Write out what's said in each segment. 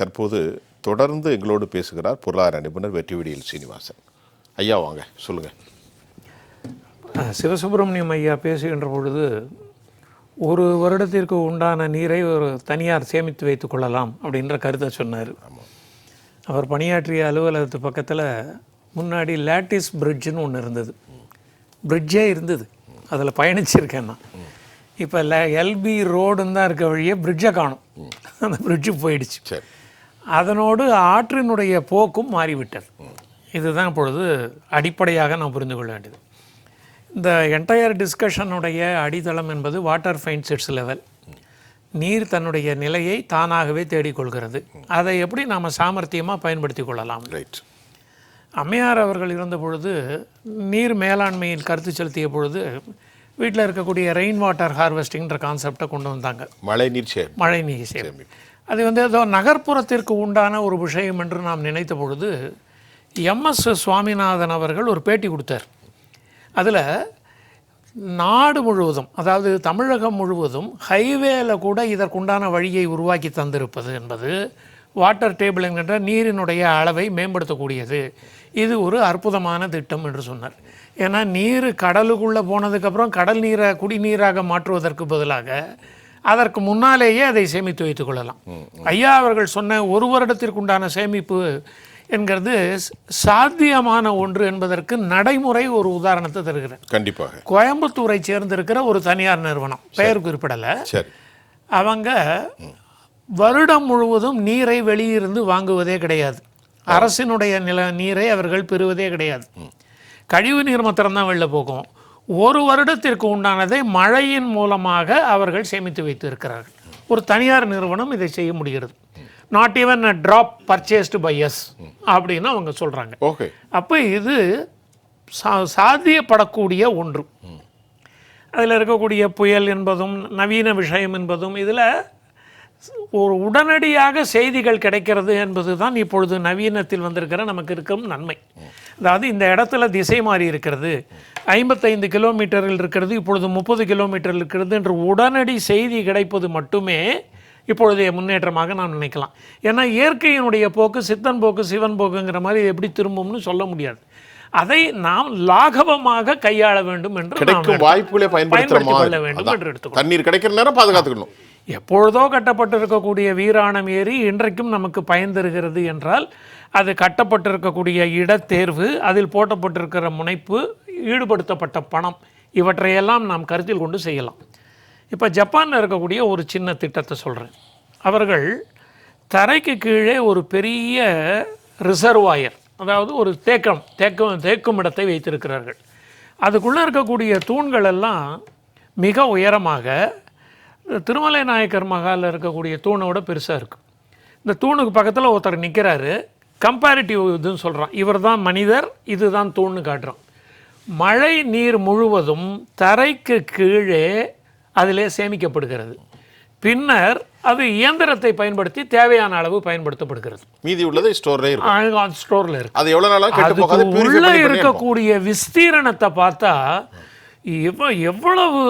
தற்போது தொடர்ந்து எங்களோடு பேசுகிறார் பொருளாதார நிபுணர் வெற்றிவிடியல் சீனிவாசன். ஐயா வாங்க சொல்லுங்க. அஹ், சிவசுப்பிரமணியம் ஐயா பேசுகின்ற பொழுது ஒரு வருடத்திற்கு உண்டான நீரை ஒரு தனியார் சேமித்து வைத்துக் கொள்ளலாம் அப்படின்ற கருத்தை சொன்னார். அவர் பணியாற்றிய அலுவலகத்து பக்கத்தில் முன்னாடி லேட்டிஸ் பிரிட்ஜுன்னு ஒன்று இருந்தது. பிரிட்ஜே இருந்தது. அதில் பயணிச்சிருக்கேன் நான். இப்போ ல எல்பி ரோடுன்னு தான் இருக்க வழியே பிரிட்ஜை காணும். அந்த பிரிட்ஜு போயிடுச்சு. சரி. அதனோடு ஆற்றினுடைய போக்கும் மாறிவிட்டது. இதுதான் இப்பொழுது அடிப்படையாக நாம் புரிந்து கொள்ள வேண்டியது. இந்த என்டையர் டிஸ்கஷனுடைய அடித்தளம் என்பது வாட்டர் ஃபைன் செட்ஸ் லெவல் நீர் தன்னுடைய நிலையை தானாகவே தேடிக்கொள்கிறது. அதை எப்படி நாம் சாமர்த்தியமாக பயன்படுத்தி கொள்ளலாம்? ரைட் அம்மையார் அவர்கள் இருந்த பொழுது நீர் மேலாண்மையில் கருத்து செலுத்திய பொழுது வீட்டில் இருக்கக்கூடிய ரெயின் வாட்டர் ஹார்வெஸ்டிங்ன்ற கான்செப்டை கொண்டு வந்தாங்க. மழை நீர் சேர் மழை நீர் சேமிப்பு. அது வந்து ஏதோ நகர்ப்புறத்திற்கு உண்டான ஒரு விஷயம் என்று நாம் நினைத்த பொழுது எம்எஸ் சுவாமிநாதன் அவர்கள் ஒரு பேட்டி கொடுத்தார். அதில் நாடு முழுவதும் அதாவது தமிழகம் முழுவதும் ஹைவேல கூட இதற்குண்டான வழியை உருவாக்கி தந்திருப்பது என்பது வாட்டர் டேபிள் என்கின்ற நீரினுடைய அளவை மேம்படுத்தக்கூடியது. இது ஒரு அற்புதமான திட்டம் என்று சொன்னார். ஏன்னா நீர் கடலுக்குள்ளே போனதுக்கப்புறம் கடல் நீரை குடிநீராக மாற்றுவதற்கு பதிலாக அதற்கு முன்னாலேயே அதை சேமித்து வைத்துக் கொள்ளலாம். ஐயா அவர்கள் சொன்ன ஒரு வருடத்திற்குண்டான சேமிப்பு என்கிறது சாத்தியமான ஒன்று என்பதற்கு நடைமுறை ஒரு உதாரணத்தை தருகிறேன். கண்டிப்பாக. கோயம்புத்தூரை சேர்ந்திருக்கிற ஒரு தனியார் நிறுவனம். பெயர் குறிப்பிடலை. அவங்க வருடம் முழுவதும் நீரை வெளியிருந்து வாங்குவதே கிடையாது. அரசினுடைய நில நீரை அவர்கள் பெறுவதே கிடையாது. கழிவு நீர் மாத்திரம்தான் வெளில போகும். ஒரு வருடத்திற்கு உண்டானதை மழையின் மூலமாக அவர்கள் சேமித்து வைத்து இருக்கிறார்கள் ஒரு தனியார் நிறுவனம் இதை செய்ய முடிகிறது. Not even a drop purchased by us அப்படின்னு அவங்க சொல்கிறாங்க ஓகே அப்போ இது சா சாத்தியப்படக்கூடிய ஒன்று. அதில் இருக்கக்கூடிய புயல் என்பதும் நவீன விஷயம் என்பதும் இதில் ஒரு உடனடியாக செய்திகள் கிடைக்கிறது என்பது தான் இப்பொழுது நவீனத்தில் வந்திருக்கிற நமக்கு இருக்கும் நன்மை. அதாவது இந்த இடத்துல திசை மாறி இருக்கிறது. ஐம்பத்தைந்து கிலோமீட்டரில் இருக்கிறது இப்பொழுது முப்பது கிலோமீட்டரில் இருக்கிறது என்று உடனடி செய்தி கிடைப்பது மட்டுமே இப்பொழுதைய முன்னேற்றமாக நாம் நினைக்கலாம். ஏன்னா இயற்கையினுடைய போக்கு சித்தன் போக்கு சிவன் போக்குங்கிற மாதிரி எப்படி திரும்பும்னு சொல்ல முடியாது. அதை நாம் லாகவமாக கையாள வேண்டும் என்று வாய்ப்புகளை மாதிரி. வேண்டும். என்று எடுத்துக்கொள்ள தண்ணீர் கிடைக்கிற நேரம் பாதுகாத்துக்கணும். எப்பொழுதோ கட்டப்பட்டிருக்கக்கூடிய வீராணம் ஏரி இன்றைக்கும் நமக்கு பயன் தருகிறது என்றால் அது கட்டப்பட்டிருக்கக்கூடிய இடத்தேர்வு அதில் போட்டப்பட்டிருக்கிற முனைப்பு ஈடுபடுத்தப்பட்ட பணம் இவற்றையெல்லாம் நாம் கருத்தில் கொண்டு செய்யலாம். இப்போ ஜப்பானில் இருக்கக்கூடிய ஒரு சின்ன திட்டத்தை சொல்கிறேன் அவர்கள் தரைக்கு கீழே ஒரு பெரிய ரிசர்வாயர் அதாவது ஒரு தேக்கம் தேக்கம் தேக்கும் இடத்தை வைத்திருக்கிறார்கள். அதுக்குள்ளே இருக்கக்கூடிய தூண்கள் எல்லாம் மிக உயரமாக திருமலை நாயக்கர் மகாலில் இருக்கக்கூடிய தூணை விட பெருசாக இருக்குது இந்த தூணுக்கு பக்கத்தில் ஒருத்தர் நிற்கிறாரு கம்பேரிட்டிவ் இதுன்னு சொல்கிறான் இவர் தான் மனிதர் இதுதான் தூண்னு காட்டுறான். மழை நீர் முழுவதும் தரைக்கு கீழே அதிலே சேமிக்கப்படுகிறது. பின்னர் அது இயந்திரத்தை பயன்படுத்தி தேவையான அளவு பயன்படுத்தப்படுகிறது. மீதி உள்ளதை ஸ்டோர்லே இருக்கும். ஸ்டோரில் இருக்கு. அது எவ்வளவு நாளா உள்ள இருக்கக்கூடிய விஸ்தீரணத்தை பார்த்தா எவ்வ எவ்வளவு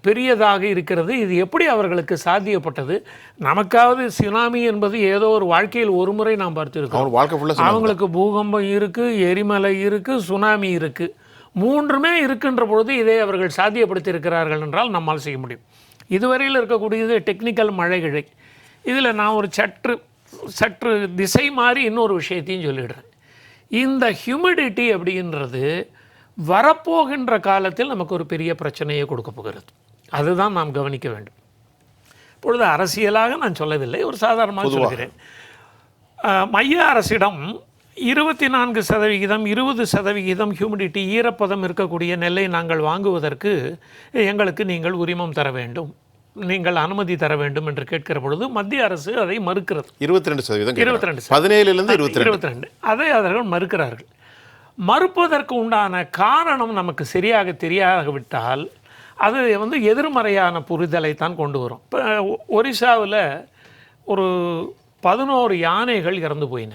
பெரியதாக இருக்கிறது இது எப்படி அவர்களுக்கு சாத்தியப்பட்டது? நமக்காவது சுனாமி என்பது ஏதோ ஒரு வாழ்க்கையில் ஒரு முறை நாம் பார்த்துருக்கோம் அவங்களுக்கு பூகம்பம் இருக்கு எரிமலை இருக்கு சுனாமி இருக்கு. மூன்றுமே இருக்கின்ற பொழுது இதை அவர்கள் சாத்தியப்படுத்தி இருக்கிறார்கள் என்றால் நம்மால் செய்ய முடியும். இதுவரையில் இருக்கக்கூடியது டெக்னிக்கல் மழைகளை இதில் நான் ஒரு சற்று சற்று திசை மாறி இன்னொரு விஷயத்தையும் சொல்லிடுறேன். இந்த ஹியூமிடிட்டி அப்படின்றது வரப்போகின்ற காலத்தில் நமக்கு ஒரு பெரிய பிரச்சனையை கொடுக்க போகிறது. அதுதான் நாம் கவனிக்க வேண்டும். இப்பொழுது அரசியலாக நான் சொல்லவில்லை ஒரு சாதாரணமாக சொல்கிறேன். மைய அரசிடம் இருபத்தி நான்கு சதவிகிதம் இருபது சதவிகிதம் ஹியூமிடிட்டி ஈரப்பதம் இருக்கக்கூடிய நெல்லை நாங்கள் வாங்குவதற்கு எங்களுக்கு நீங்கள் உரிமம் தர வேண்டும் நீங்கள் அனுமதி தர வேண்டும் என்று கேட்கிற பொழுது மத்திய அரசு அதை மறுக்கிறது. இருபத்தி ரெண்டு சதவீதம் இருபத்தி ரெண்டு பதினேழுல இருந்து இருபத்தி இருபத்தி ரெண்டு. அதை அவர்கள் மறுக்கிறார்கள். மறுப்பதற்கு உண்டான காரணம் நமக்கு சரியாக தெரியாவிட்டால் அது வந்து எதிர்மறையான புரிதலை தான் கொண்டு வரும். இப்போ ஒரிசாவில் ஒரு பதினோரு யானைகள் இறந்து போயின.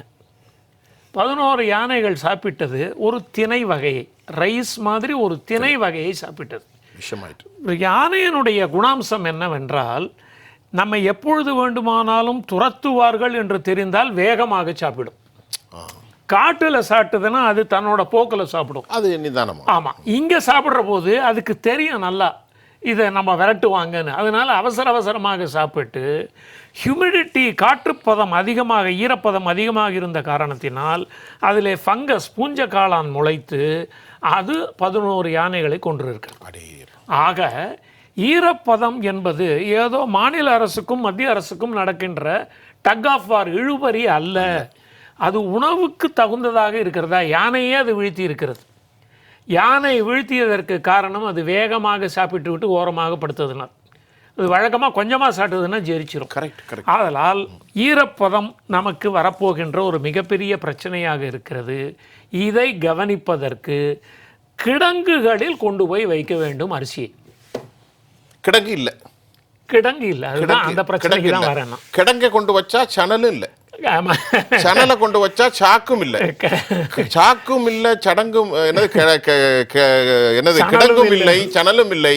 பதினோரு யானைகள் சாப்பிட்டது ஒரு திணை வகையை ரைஸ் மாதிரி ஒரு திணை வகையை சாப்பிட்டது. விஷமாயிட்டு யானையினுடைய குணாம்சம் என்னவென்றால் நம்ம எப்பொழுது வேண்டுமானாலும் துரத்துவார்கள் என்று தெரிந்தால் வேகமாக சாப்பிடும். காட்டுல சாப்பிட்டதுன்னா அது தன்னோட போக்கில் சாப்பிடும். அது நிதானமா. ஆமா. இங்க சாப்பிடுற போது அதுக்கு தெரியும் நல்லா. இதை நம்ம விரட்டுவாங்கன்னு. அதனால அவசர அவசரமாக சாப்பிட்டு ஹியூமிடிட்டி காற்றுப்பதம் அதிகமாக ஈரப்பதம் அதிகமாக இருந்த காரணத்தினால் அதில் ஃபங்கஸ் பூஞ்ச காளான் முளைத்து அது பதினோரு யானைகளை கொண்டிருக்கிறது அடே ஆக ஈரப்பதம் என்பது ஏதோ மாநில அரசுக்கும் மத்திய அரசுக்கும் நடக்கின்ற டக் ஆஃப் வார் இழுபறி அல்ல. அது உணவுக்கு தகுந்ததாக இருக்கிறதா? யானையே அது வீழ்த்தி இருக்கிறது. யானை வீழ்த்தியதற்கு காரணம் அது வேகமாக சாப்பிட்டு விட்டு ஓரமாக படுத்ததுனால். அது வழக்கமாக கொஞ்சமாக சாப்பிட்டதுன்னா ஜெரிச்சிரும். கரெக்ட் கரெக்ட் ஆதலால் ஈரப்பதம் நமக்கு வரப்போகின்ற ஒரு மிகப்பெரிய பிரச்சனையாக இருக்கிறது. இதை கவனிப்பதற்கு கிடங்குகளில் கொண்டு போய் வைக்க வேண்டும் அரிசியை கிடங்கு இல்ல. கிடங்கு இல்லை. அதுதான் அந்த பிரச்சனைக்கு தான் வரணும். கிடங்கை கொண்டு வச்சா சணலும் இல்ல. சணலை கொண்டு வச்சா சாக்கும் இல்ல. சாக்கும் இல்ல சடங்கும் என்னது கிடங்கும் இல்லை. சணலும் இல்லை.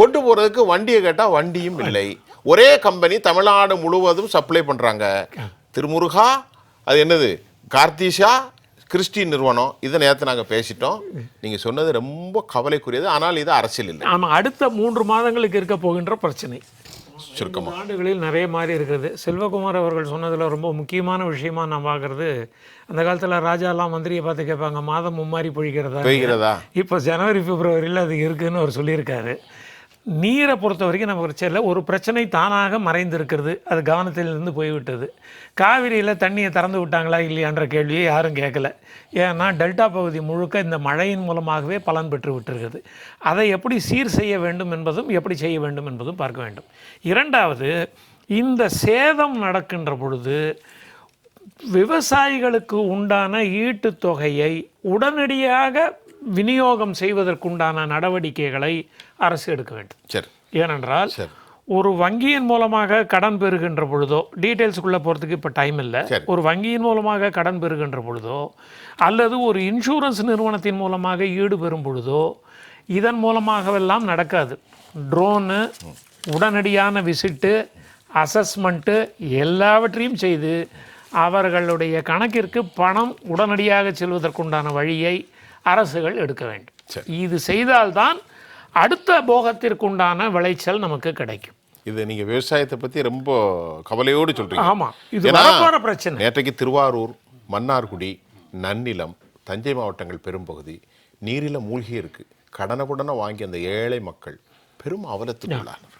கொண்டு போறதுக்கு வண்டியை கேட்டா வண்டியும் இல்லை. ஒரே கம்பெனி தமிழ்நாடு முழுவதும் சப்ளை பண்றாங்க. திருமுருகா அது என்னது கார்த்திஷா கிறிஸ்டி நிறுவனம். இதை நேரத்தை நாங்க பேசிட்டோம். நீங்க சொன்னது ரொம்ப கவலைக்குரியது. ஆனால் இது அரசியல் இல்லை. ஆமா அடுத்த மூன்று மாதங்களுக்கு இருக்க போகின்ற பிரச்சனை. சுருக்கமா இந்த ஆண்டுகளில் நிறைய மாறி இருக்கிறது. செல்வகுமார் அவர்கள் சொன்னதில் ரொம்ப முக்கியமான விஷயமா நான் பார்க்கறது அந்த காலத்தில் ராஜாலாம் மந்திரியை பார்த்து கேட்பாங்க மாதம் மும்மாரி பொழிக்கிறதா இப்போ ஜனவரி பிப்ரவரியில் அது இருக்குன்னு அவர் சொல்லியிருக்காரு. நீரை பொறுத்த வரைக்கும் நம்ம பிரச்சனை ஒரு பிரச்சனை தானாக மறைந்திருக்கிறது. அது கவனத்திலிருந்து போய்விட்டது. காவிரியில் தண்ணியை திறந்து விட்டாங்களா இல்லையான்ற கேள்வியை யாரும் கேட்கல. ஏன்னா டெல்டா பகுதி முழுக்க இந்த மழையின் மூலமாகவே பலன் பெற்று விட்டிருக்கிறது. அதை எப்படி சீர் செய்ய வேண்டும் என்பதும் எப்படி செய்ய வேண்டும் என்பதும் பார்க்க வேண்டும். இரண்டாவது இந்த சேதம் நடக்கின்ற பொழுது விவசாயிகளுக்கு உண்டான ஈட்டுத் தொகையை உடனடியாக விநியோகம் செய்வதற்குண்டான நடவடிக்கைகளை அரசு எடுக்க வேண்டும் சரி ஏனென்றால். ஒரு வங்கியின் மூலமாக கடன் பெறுகின்ற பொழுதோ டீட்டெயில்ஸுக்குள்ளே போகிறதுக்கு இப்போ டைம் இல்லை. ஒரு வங்கியின் மூலமாக கடன் பெறுகின்ற பொழுதோ அல்லது ஒரு இன்சூரன்ஸ் நிறுவனத்தின் மூலமாக ஈடுபெறும் பொழுதோ இதன் மூலமாகவெல்லாம் நடக்காது ட்ரோனு உடனடியான விசிட்டு அசஸ்மெண்ட்டு எல்லாவற்றையும் செய்து அவர்களுடைய கணக்கிற்கு பணம் உடனடியாக செல்வதற்குண்டான வழியை அரசுகள் எடுக்க வேண்டும். இது செய்தால்தான் அடுத்த போகத்திற்குண்டான விளைச்சல் நமக்கு கிடைக்கும். இது நீங்க விவசாயத்தை பத்தி ரொம்ப கவலையோடு சொல்றீங்க. ஆமா இது வரப்போற பிரச்சனை. நேற்றைக்கு திருவாரூர் மன்னார்குடி நன்னிலம் தஞ்சை மாவட்டங்கள் பெரும்பகுதி நீரில மூழ்கி இருக்கு. கடனை வாங்கி அந்த ஏழை மக்கள் பெரும் அவலத்துக்குள்ளானார்